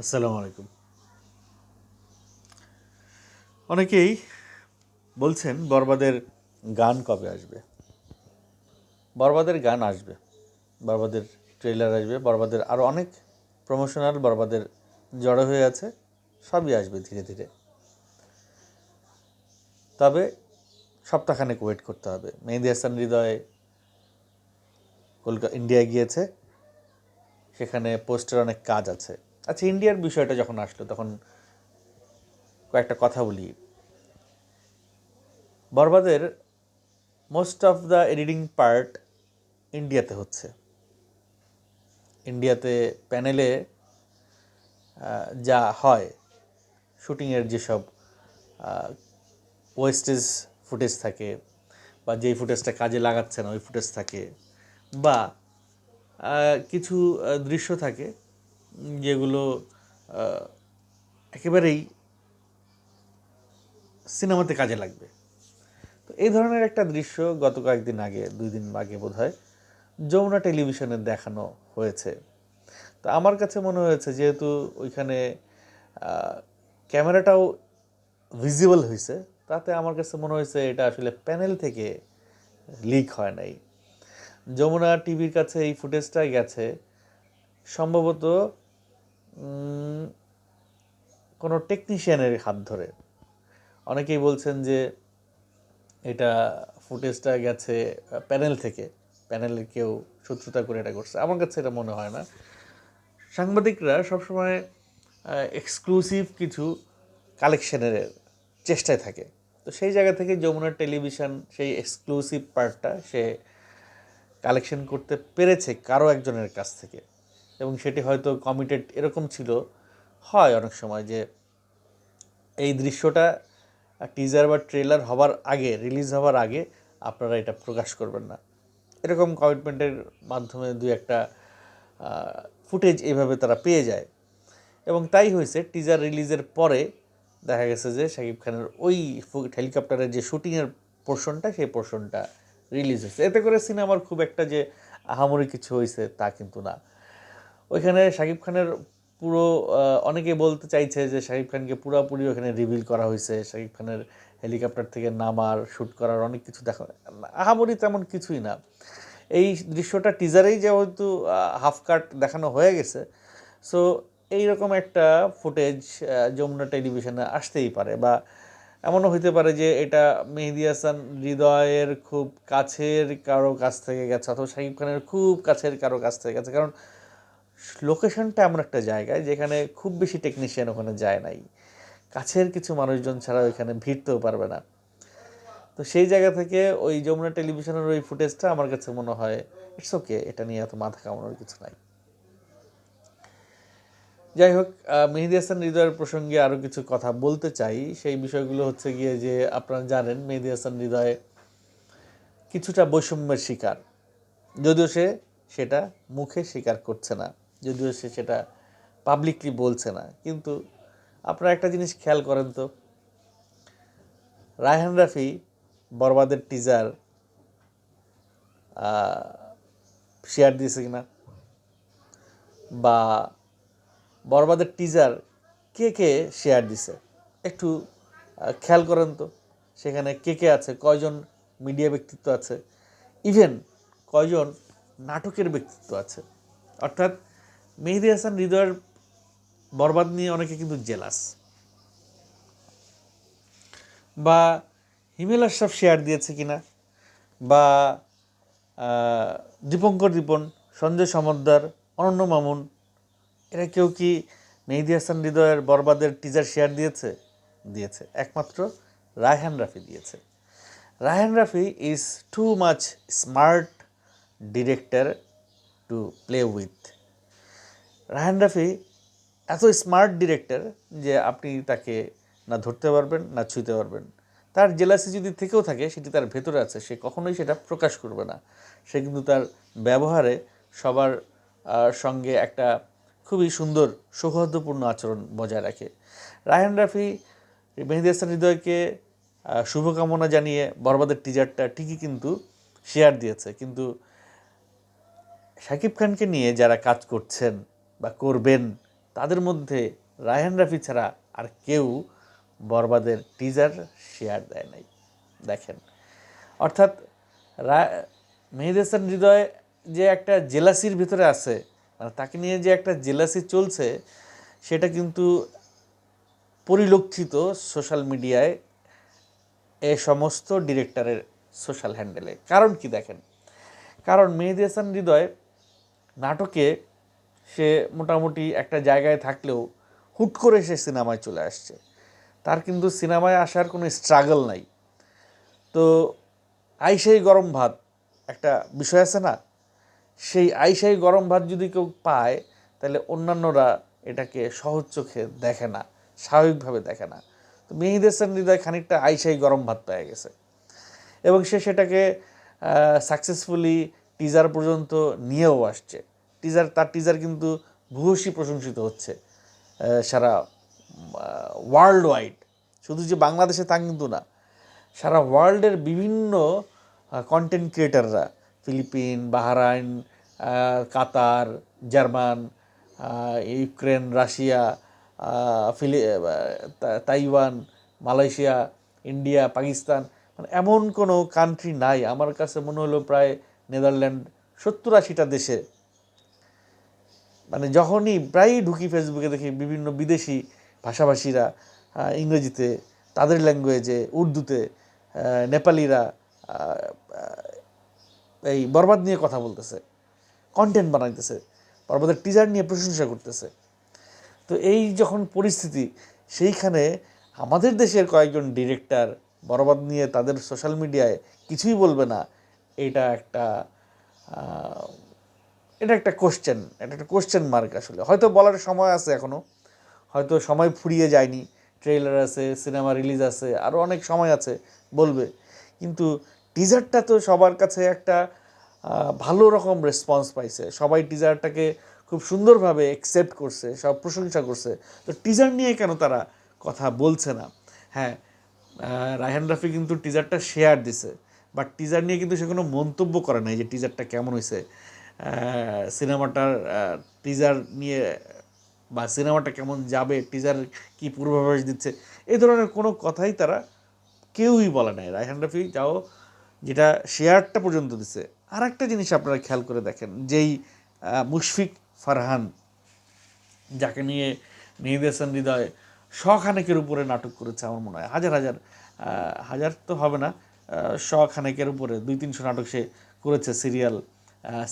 আসসালামু আলাইকুম। অনেকেই বলছেন, বরবাদের গান কবে আসবে? বরবাদের গান আসবে। বরবাদের ট্রেলার আসবে, বরবাদের আরও অনেক প্রমোশনাল বরবাদের জড়ো হয়ে আছে, সবই আসবে ধীরে ধীরে। তবে সপ্তাহখানেক ওয়েট করতে হবে। মেহেদি হাসান হৃদয় কলকাতা ইন্ডিয়া গিয়েছে, সেখানে পোস্টের অনেক কাজ আছে। আচ্ছা ইন্ডিয়ার বিষয়টা যখন আসলো, তখন কয়েকটা কথা বলি। বরবাদের most of the editing part ইন্ডিয়াতে হচ্ছে। ইন্ডিয়াতে প্যানেলে যা হয়, শুটিংয়ের যেসব ওয়েস্টেজ ফুটেজ থাকে, বা যেই ফুটেজটা কাজে লাগাচ্ছে না, ওই ফুটেজ থাকে, বা কিছু দৃশ্য থাকে যেগুলো একেবারেই সিনেমাতে কাজে লাগবে। তো এই ধরনের একটা দৃশ্য গত কয়েকদিন আগে, দুই দিন আগে বোধ হয় যমুনা টেলিভিশনে দেখানো হয়েছে। তো আমার কাছে মনে হয়েছে যেহেতু ওইখানে ক্যামেরাটাও ভিজিবল হয়েছে তাতে আমার কাছে মনে হয়েছে এটা আসলে প্যানেল থেকে লিক হয় নাই। যমুনা টিভির কাছে এই ফুটেজটা গেছে। সম্ভবত কোনো টেকনিশিয়ানের হাত ধরে। অনেকেই বলছেন যে এটা ফুটেজটা গেছে প্যানেল থেকে। প্যানেলে কেউ শত্রুতা করে এটা করছে। আমার কাছে এটা মনে হয় না। সাংবাদিকরা সবসময় এক্সক্লুসিভ কিছু কালেকশনের চেষ্টায় থাকে। তো সেই জায়গা থেকে যমুনা টেলিভিশন সেই এক্সক্লুসিভ পার্টটা সে কালেকশন করতে পেরেছে কারও একজনের কাছ থেকে। এবং সেটি হয়তো কমিটেড এরকম ছিল, হয় অনেক সময় যে এই দৃশ্যটা টিজার বা ট্রেলার হবার আগে রিলিজ হওয়ার আগে আপনারা এটা প্রকাশ করবেন না। এরকম কমিটমেন্টের মাধ্যমে দু একটা ফুটেজ এইভাবে তারা পেয়ে যায়। এবং তাই হয়েছে টিজার রিলিজের পরে দেখা গেছে যে শাকিব খানের ওই হেলিকপ্টারের যে শুটিংয়ের পোর্শনটা সেই পোর্শনটা রিলিজ হয়েছে। এতে করে সিনেমার খুব একটা যে আহামরি কিছু হয়েছে তা কিন্তু না। ওইখানে শাকিব খানের পুরো অনেকে বলতে চাইছে যে শাকিব খানকে পুরোপুরি ওখানে রিভিল করা হয়েছে। শাকিব খানের হেলিকপ্টার থেকে নামার শ্যুট করার অনেক কিছু দেখা আহামরি তেমন কিছুই না। এই দৃশ্যটা টিজারেই যেহেতু হাফ কাট দেখানো হয়ে গেছে সো এইরকম একটা ফুটেজ যমুনা টেলিভিশনে আসতেই পারে বা এমনও হইতে পারে যে এটা মেহেদি হাসান হৃদয়ের খুব কাছের কারও কাছ থেকে গেছে অথবা শাকিব খানের খুব কাছের কারও কাছ থেকে গেছে। কারণ লোকেশনটা এমন একটা জায়গায় যেখানে খুব বেশি টেকনিশিয়ান ওখানে যায় নাই। কাছের কিছু মানুষজন ছাড়া ওইখানে ভিড়তেও পারবে না। তো সেই জায়গা থেকে ওই যমুনা টেলিভিশনের ওই ফুটেজটা আমার কাছে মনে হয় ইটস ওকে এটা নিয়ে এত মাথা কামানোর কিছু নাই। যাই হোক মেহেদি হাসান হৃদয়ের প্রসঙ্গে আরও কিছু কথা বলতে চাই। সেই বিষয়গুলো হচ্ছে গিয়ে যে আপনারা জানেন, মেহেদি হাসান হৃদয় কিছুটা বৈষম্যের শিকার। যদিও সে সেটা মুখে স্বীকার করছে না। যদিও সে সেটা পাবলিকলি বলছে না, কিন্তু আপনারা একটা জিনিস খেয়াল করেন তো, রায়হান রাফি বরবাদের টিজার শেয়ার দিয়েছে কিনা? বা বরবাদের টিজার কে কে শেয়ার দিছে? একটু খেয়াল করেন তো, সেখানে কে কে আছে, কয়জন মিডিয়া ব্যক্তিত্ব আছে ইভেন কয়জন নাটকের ব্যক্তিত্ব আছে, অর্থাৎ মেহেদি হাসান, হৃদয়ের বরবাদ নিয়ে অনেকে কিন্তু জেলাস বা হিমেল আশরাফ শেয়ার দিয়েছে কিনা, বা দীপঙ্কর দীপন সঞ্জয় সমদ্দার, অনন্য মামুন, এরা কেউ কি মেহেদি হাসান, হৃদয়ের বরবাদের টিজার শেয়ার দিয়েছে? দিয়েছে। একমাত্র রায়হান রাফি দিয়েছে। Raihan Rafi is too much smart director to play with Raihan Rafi এত স্মার্ট ডিরেক্টর যে আপনি তাকে না ধরতে পারবেন, না ছুঁতে পারবেন। তার জেলাসি যদি থেকেও থাকে, সেটি তার ভেতরে আছে, সে কখনোই সেটা প্রকাশ করবে না। সে কিন্তু তার ব্যবহারে সবার সঙ্গে একটা খুবই সুন্দর সৌহার্দ্যপূর্ণ আচরণ বজায় রাখে। রায়হান রাফি মেহেদি হাসান হৃদয়কে শুভকামনা জানিয়ে বরবাদের টিজারটা ঠিকই কিন্তু শেয়ার দিয়েছে। কিন্তু শাকিব খানকে নিয়ে যারা কাজ করছেন বা করবেন, তাদের মধ্যে রায়হান রাফি ছাড়া আর কেউ বরবাদের টিজার শেয়ার দেয় নাই। দেখেন, অর্থাৎ মেহেদি হাসান হৃদয় যে একটা জেলাসির ভিতরে আছে মানে তাকে নিয়ে যে একটা জেলাসি চলছে, সেটা কিন্তু পরিলক্ষিত সোশ্যাল মিডিয়ায় এ সমস্ত ডিরেক্টরের সোশ্যাল হ্যান্ডেলে কারণ কি দেখেন? কারণ মেহেদি হাসান হৃদয় নাটকে সে মোটামুটি একটা জায়গায় থাকলেও হুট করে সে সিনেমায় চলে আসছে। তার কিন্তু সিনেমায় আসার কোনো স্ট্রাগল নাই। তো আইসাই গরম ভাত একটা বিষয় আছে না? সেই আইসাই গরম ভাত যদি কেউ পায়, তাহলে অন্যান্যরা এটাকে সহজ চোখে দেখে না, স্বাভাবিকভাবে দেখে না। তো মেহিদ হাসান হৃদয় খানিকটা আইসাই গরম ভাত পেয়ে গেছে। এবং সে সেটাকে সাকসেসফুলি টিজার পর্যন্ত নিয়েও আসছে। টিজার তার টিজার কিন্তু ভূয়সী প্রশংসিত হচ্ছে সারা ওয়ার্ল্ড ওয়াইড শুধু যে বাংলাদেশে তা কিন্তু না, সারা ওয়ার্ল্ডের বিভিন্ন content ক্রিয়েটাররা Philippine, Bahrain Qatar, German Ukraine, Russia ফিলি Taiwan, Malaysia, India, Pakistan মানে এমন কোনো কান্ট্রি নাই। আমার কাছে মনে হলো প্রায় নেদারল্যান্ড সত্তর আশিটা দেশে মানে যখনই প্রায়ই ঢুকি ফেসবুকে দেখি বিভিন্ন বিদেশি ভাষাভাষীরা ইংরেজিতে, তাদের ল্যাঙ্গুয়েজে উর্দুতে নেপালিরা এই বরবাদ নিয়ে কথা বলতেছে কন্টেন্ট বানাইতেছে, বরবাদের টিজার নিয়ে প্রশংসা করতেছে। তো এই যখন পরিস্থিতি, সেইখানে আমাদের দেশের কয়েকজন ডিরেক্টর বরবাদ নিয়ে তাদের সোশ্যাল মিডিয়ায় কিছুই বলবে না, এটা একটা এটা একটা কোশ্চেন এটা একটা কোশ্চেন মার্ক আসলে। হয়তো বলার সময় আছে এখনও হয়তো সময় ফুরিয়ে যায়নি। ট্রেলার আছে সিনেমা রিলিজ আছে আরও অনেক সময় আছে, বলবে। কিন্তু টিজারটা তো সবার কাছে একটা ভালো রকম রেসপন্স পাইছে। সবাই টিজারটাকে খুব সুন্দরভাবে একসেপ্ট করছে, সব প্রশংসা করছে। তো টিজার নিয়ে কেন তারা কথা বলছে না? হ্যাঁ রায়হান রাফি কিন্তু টিজারটা শেয়ার দিছে। বাট টিজার নিয়ে কিন্তু সে কোনো মন্তব্য করে নাই যে টিজারটা কেমন হয়েছে সিনেমাটার টিজার নিয়ে বা সিনেমাটা কেমন যাবে টিজার কি পূর্বাভাস দিচ্ছে, এই ধরনের কোনো কথাই তারা কেউই বলে নাই। রায়হান রাফি, যাও, যেটা শেয়ারটা পর্যন্ত দিছে। আর একটা জিনিস আপনারা খেয়াল করে দেখেন, যেই মুশফিক ফারহান, যাকে নিয়ে নির্দেশন হৃদয় শখানেকের উপরে নাটক করেছে আমার মনে হয়। হাজার হাজার হাজার তো হবে না শখানেকের উপরে দুই তিনশো নাটক সে করেছে সিরিয়াল।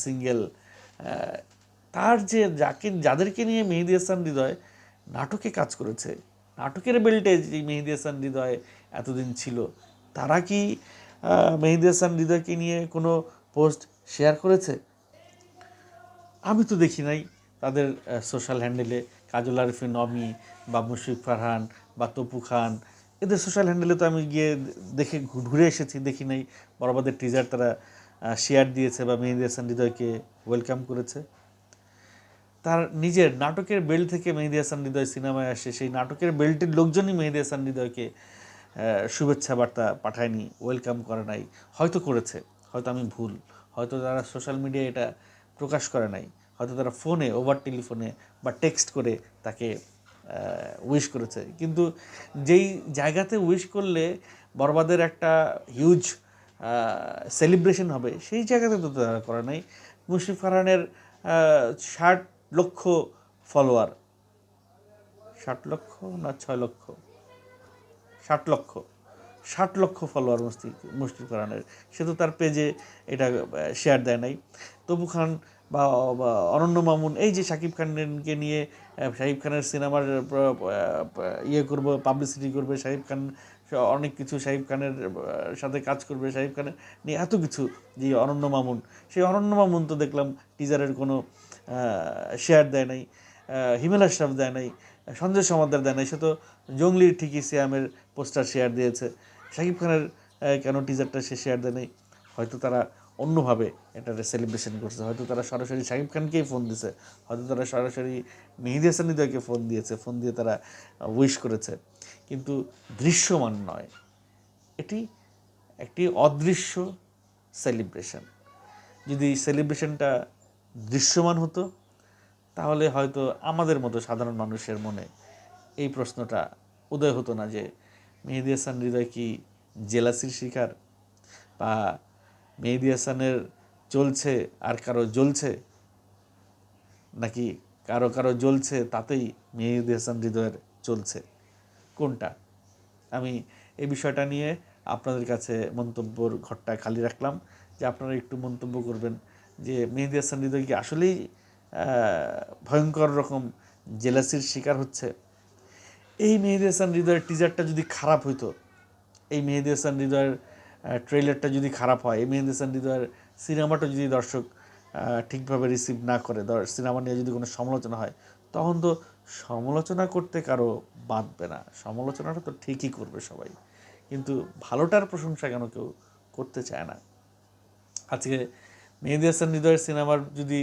সিঙ্গেল তার যে যাকে যাদেরকে নিয়ে মেহেদি হাসান হৃদয় নাটকে কাজ করেছে, নাটকের বেল্টে যে মেহেদি হাসান হৃদয় এতদিন ছিল, তারা কি মেহেদি হাসান হৃদয়কে নিয়ে কোনো পোস্ট শেয়ার করেছে? আমি তো দেখি নাই তাদের সোশ্যাল হ্যান্ডেলে কাজল আরিফিন নমি বা মুশফিক ফারহান বা তপু খান। এদের সোশ্যাল হ্যান্ডেলে তো আমি গিয়ে দেখে ঘুরে এসেছি, দেখি নাই। বরাবাদের টিজার তারা শেয়ার দিয়েছে বা মেহেদি হাসান হৃদয়কে ওয়েলকাম করেছে। তার নিজের নাটকের বেল্ট থেকে মেহেদি হাসান হৃদয় সিনেমায় আসে, সেই নাটকের বেল্টের লোকজনই মেহেদি হাসান হৃদয়কে শুভেচ্ছা বার্তা পাঠায়নি ওয়েলকাম করে নাই। হয়তো করেছে, হয়তো আমি ভুল, হয়তো তারা সোশ্যাল মিডিয়ায় এটা প্রকাশ করে নাই, হয়তো তারা ফোনে ওভার টেলিফোনে বা টেক্সট করে তাকে উইশ করেছে। কিন্তু যেই জায়গাতে উইশ করলে বরবাদের একটা হিউজ সেলিব্রেশন হবে। সেই জায়গাতে তো তারা করে নাই। মুশফিক ফারহানের ষাট লক্ষ ফলোয়ার ষাট লক্ষ না ছয় লক্ষ? ষাট লক্ষ। ষাট লক্ষ ফলোয়ার মুস্তি মুশফিক ফারহানের। সে তো তার পেজে এটা শেয়ার দেয় নাই। তবু খান বা অনন্য মামুন, এই যে শাকিব খানকে নিয়ে শাকিব খানের সিনেমার ইয়ে করব পাবলিসিটি করবে শাকিব খান অনেক কিছু শাকিব খানের সাথে কাজ করবে শাকিব খানের নিয়ে এত কিছু যে অনন্য মামুন। সেই অনন্য মামুন তো দেখলাম টিজারের কোনো শেয়ার দেয় নাই হিমেল আশরাফ দেয় নাই, সঞ্জয় সমাদার দেয় নাই, সে তো জঙ্গলির ঠিকই সিয়ামের পোস্টার শেয়ার দিয়েছে। শাকিব খানের কেন টিজারটা সে শেয়ার দেয় নাই? হয়তো তারা অন্যভাবে এটার সেলিব্রেশন করছে। হয়তো তারা সরাসরি শাকিব খানকেই ফোন দিয়েছে হয়তো তারা সরাসরি মেহেদি হাসান হৃদয়কে ফোন দিয়েছে। ফোন দিয়ে তারা উইশ করেছে। কিন্তু দৃশ্যমান নয়। এটি একটি অদৃশ্য সেলিব্রেশন যদি সেলিব্রেশনটা দৃশ্যমান হতো, তাহলে হয়তো আমাদের মতো সাধারণ মানুষের মনে এই প্রশ্নটা উদয় হতো না যে, মেহেদি হাসান হৃদয় কি জেলাসির শিকার? বা মেহেদি হাসানের চলছে আর কারও জ্বলছে? নাকি কারও কারও জ্বলছে তাতেই মেহেদি হাসান হৃদয়ের চলছে? কোনটা? আমি এই বিষয়টা নিয়ে আপনাদের কাছে মন্তব্যর ঘরটা খালি রাখলাম যে আপনারা একটু মন্তব্য করবেন যে মেহেদি হাসান হৃদয় কি আসলেই ভয়ঙ্কর রকম জেলাসির শিকার হচ্ছে? এই মেহেদি হাসান হৃদয়ের টিজারটা যদি খারাপ হইতো, এই মেহেদি হাসান হৃদয়ের ট্রেলারটা যদি খারাপ হয়, এই মেহেদি হাসান হৃদয়ের সিনেমাটা যদি দর্শক ঠিকভাবে রিসিভ না করে সিনেমা নিয়ে যদি কোনো সমালোচনা হয়, তখন তো সমালোচনা করতে কারও বাঁধবে না। সমালোচনাটা তো ঠিকই করবে সবাই। কিন্তু ভালোটার প্রশংসা কেন কেউ করতে চায় না? আজকে মেহেদি হাসান হৃদয়ের সিনেমার যদি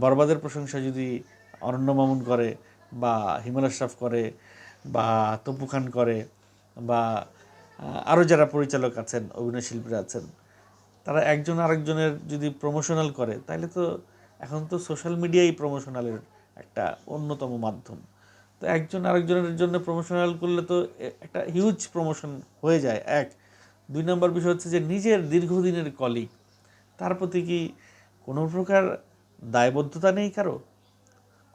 বরবাদের প্রশংসা যদি অরণ্য মামুন করে বা হিমাল আশরাফ করে বা তপু খান করে বা আরও যারা পরিচালক আছেন, অভিনয় শিল্পীরা আছেন, তারা একজন আরেকজনের যদি প্রমোশনাল করে তাহলে তো এখন তো সোশ্যাল মিডিয়াই প্রমোশনালের একটা অন্যতম মাধ্যম। তো একজন আরেকজনের জন্য প্রমোশনাল করলে তো একটা হিউজ প্রমোশন হয়ে যায়। এক, দুই নম্বর বিষয় হচ্ছে যে নিজের দীর্ঘদিনের কলিগ তার প্রতি কি কোনো প্রকার দায়বদ্ধতা নেই কারও?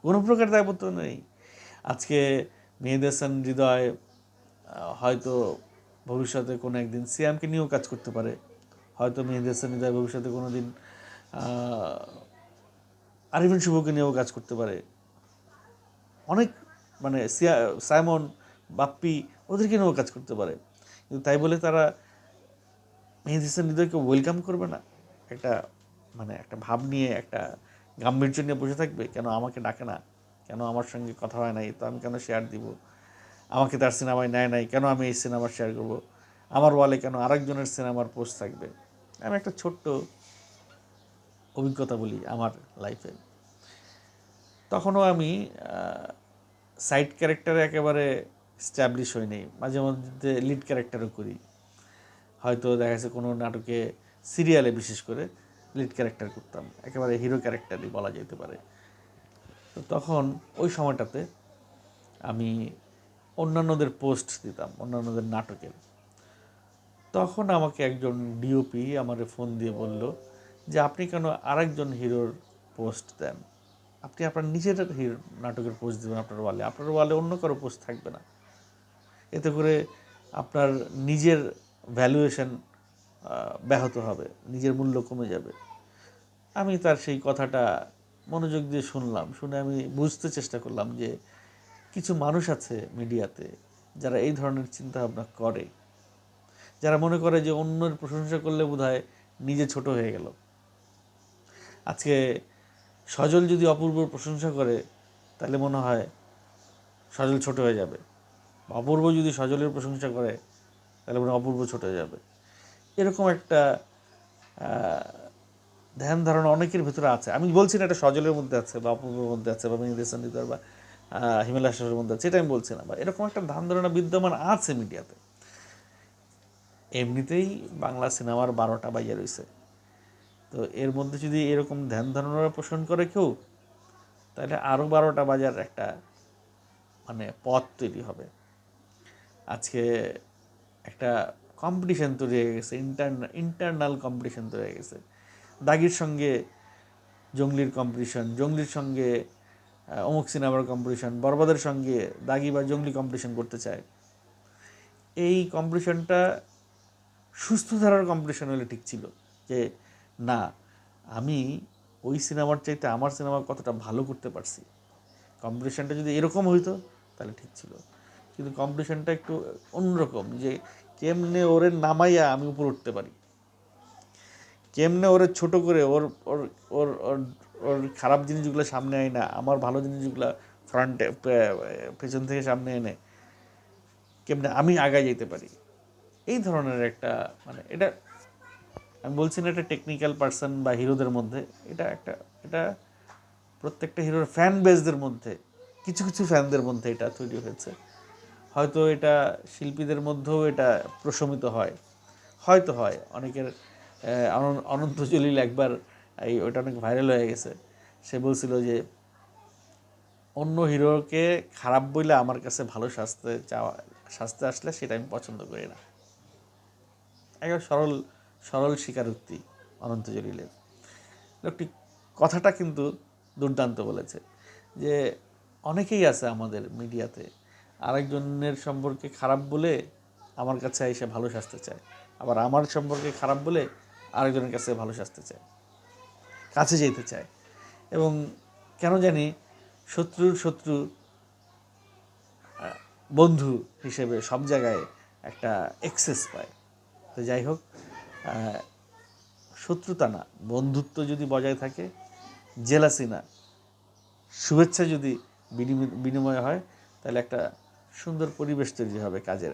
কোনো প্রকার দায়বদ্ধতা নেই। আজকে মেহেদ হাসান হৃদয় হয়তো ভবিষ্যতে কোনো একদিন সিয়ামকে নিয়েও কাজ করতে পারে। হয়তো মেহেদি হাসান হৃদয় ভবিষ্যতে কোনো দিন আরিফিন শুভকে নিয়েও কাজ করতে পারে। অনেক মানে সাইমন, বাপ্পি ওদেরকে নিয়েও কাজ করতে পারে। কিন্তু তাই বলে তারা মেহেদি হাসান হৃদয়কে ওয়েলকাম করবে না। একটা মানে একটা ভাব নিয়ে, একটা গাম্ভীর্য নিয়ে বসে থাকবে, কেন আমাকে ডাকে না? কেন আমার সঙ্গে কথা হয় নাই? তো আমি কেন শেয়ার দিব? আমাকে তার সিনেমায় নেয় নাই? কেন আমি এই সিনেমা শেয়ার করব? আমার ওয়ালে কেন আরেকজনের সিনেমার পোস্ট থাকবে? আমি একটা ছোট্ট অভিজ্ঞতা বলি আমার লাইফে তখনও আমি সাইড ক্যারেক্টারে একেবারে স্ট্যাবলিশ হয়নি। মাঝে মধ্যে লিড ক্যারেক্টারও করি। হয়তো দেখা যাচ্ছে কোনো নাটকে সিরিয়ালে বিশেষ করে লিড ক্যারেক্টার করতাম। একেবারে হিরো ক্যারেক্টারই বলা যেতে পারে। তো তখন ওই সময়টাতে আমি অন্যান্যদের পোস্ট দিতাম, অন্যান্যদের নাটকের তখন আমাকে একজন ডিওপি আমারে ফোন দিয়ে বলল যে, আপনি কেন আরেকজন হিরোর পোস্ট দেন? আপনি আপনার নিজের হিরো নাটকের পোস্ট দেবেন আপনার ওয়ালে আপনার ওয়ালে অন্য কারও পোস্ট থাকবে না। এতে করে আপনার নিজের ভ্যালুয়েশন ব্যাহত হবে, নিজের মূল্য কমে যাবে। আমি তার সেই কথাটা মনোযোগ দিয়ে শুনলাম, শুনে আমি বুঝতে চেষ্টা করলাম যে কিছু মানুষ আছে মিডিয়াতে যারা এই ধরনের চিন্তাভাবনা করে। যারা মনে করে যে অন্যের প্রশংসা করলে বোধ নিজে ছোট হয়ে গেল। আজকে সজল যদি অপূর্ব প্রশংসা করে, তাহলে মনে হয় সজল ছোট হয়ে যাবে। অপূর্ব যদি সজলের প্রশংসা করে, তাহলে মনে অপূর্ব ছোট হয়ে যাবে। এরকম একটা ধ্যান ধারণা অনেকের ভিতরে আছে। আমি বলছি না এটা সজলের মধ্যে আছে বা অপূর্বের মধ্যে আছে বা মেহেদিসান বা হিমালয় আশরাফের মধ্যে আছে, এটা আমি বলছি না। বা এরকম একটা ধ্যান ধারণা বিদ্যমান আছে মিডিয়াতে। এমনিতেই বাংলা সিনেমার বারোটা বাইয়া রয়েছে তো এর মধ্যে যদি এরকম ধ্যান ধারণা পোষণ করে কেউ, তাহলে আরও বারোটা বাজার একটা মানে পথ তৈরি হবে। আজকে একটা কম্পিটিশান তৈরি হয়ে গেছে ইন্টারনাল ইন্টারনাল কম্পিটিশান তৈরি হয়ে গেছে। দাগির সঙ্গে জঙ্গলির কম্পিটিশন জঙ্গলির সঙ্গে অমুক সিনেমার কম্পিটিশন বরবাদের সঙ্গে দাগি বা জঙ্গলি কম্পিটিশন করতে চায়। এই কম্পিটিশনটা সুস্থ ধারার কম্পিটিশন হলে ঠিক ছিল, যে না, আমি ওই সিনেমার চাইতে আমার সিনেমা কতটা ভালো করতে পারছি। কম্পিটিশানটা যদি এরকম হইতো, তাহলে ঠিক ছিল। কিন্তু কম্পিটিশানটা একটু অন্যরকম, যে কেমনে ওরে নামাইয়া আমি উপর উঠতে পারি? কেমনে ওরে ছোট করে ওর ওর ওর ওর ওর খারাপ জিনিসগুলো সামনে আয় না, আমার ভালো জিনিসগুলো ফ্রন্টে পেছন থেকে সামনে এনে কেমনে আমি আগায় যেতে পারি? এই ধরনের একটা মানে এটা আমি বলছি না এটা টেকনিক্যাল পার্সন বা হিরোদের মধ্যে, এটা একটা, এটা প্রত্যেকটা হিরোর ফ্যান বেসদের মধ্যে, কিছু কিছু ফ্যানদের মধ্যে এটা তৈরি হয়েছে। হয়তো এটা শিল্পীদের মধ্যেও এটা প্রশমিত হয়। হয়তো হয়, অনেকের অনন্ত জলিল একবার এই ওটা অনেক ভাইরাল হয়ে গেছে। সে বলছিল যে, অন্য হিরোকে খারাপ বইলে আমার কাছে ভালো শাস্তে চাওয়া, শাস্তে আসলে সেটা আমি পছন্দ করি না। একবার সরল সরল স্বীকারোক্তি অনন্ত জলিলের। লোকটি কথাটা কিন্তু দুর্দান্ত বলেছে যে অনেকেই আছে আমাদের মিডিয়াতে, আরেকজনের সম্পর্কে খারাপ বলে আমার কাছে এসে ভালো শাস্তে চায়, আবার আমার সম্পর্কে খারাপ বলে আরেকজনের কাছে ভালো শাস্তে চায়, কাছে যেতে চায়। এবং কেন জানি শত্রুর শত্রু বন্ধু হিসেবে সব জায়গায় একটা এক্সেস পায়। তো যাই হোক শত্রুতা না, বন্ধুত্ব যদি বজায় থাকে, জেলাসি না, শুভেচ্ছা যদি বিনিময়- হয়, তাহলে একটা সুন্দর পরিবেশ তৈরি হবে কাজের।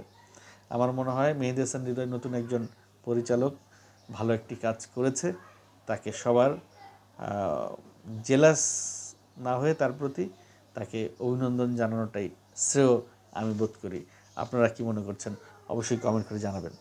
আমার মনে হয় মেহেদি হাসান হৃদয় নতুন একজন পরিচালক ভালো একটি কাজ করেছে, তাকে সবার জেলাস না হয়ে তার প্রতি তাকে অভিনন্দন জানানোটাই শ্রেয় আমি বোধ করি। আপনারা কি মনে করছেন? অবশ্যই কমেন্ট করে জানাবেন।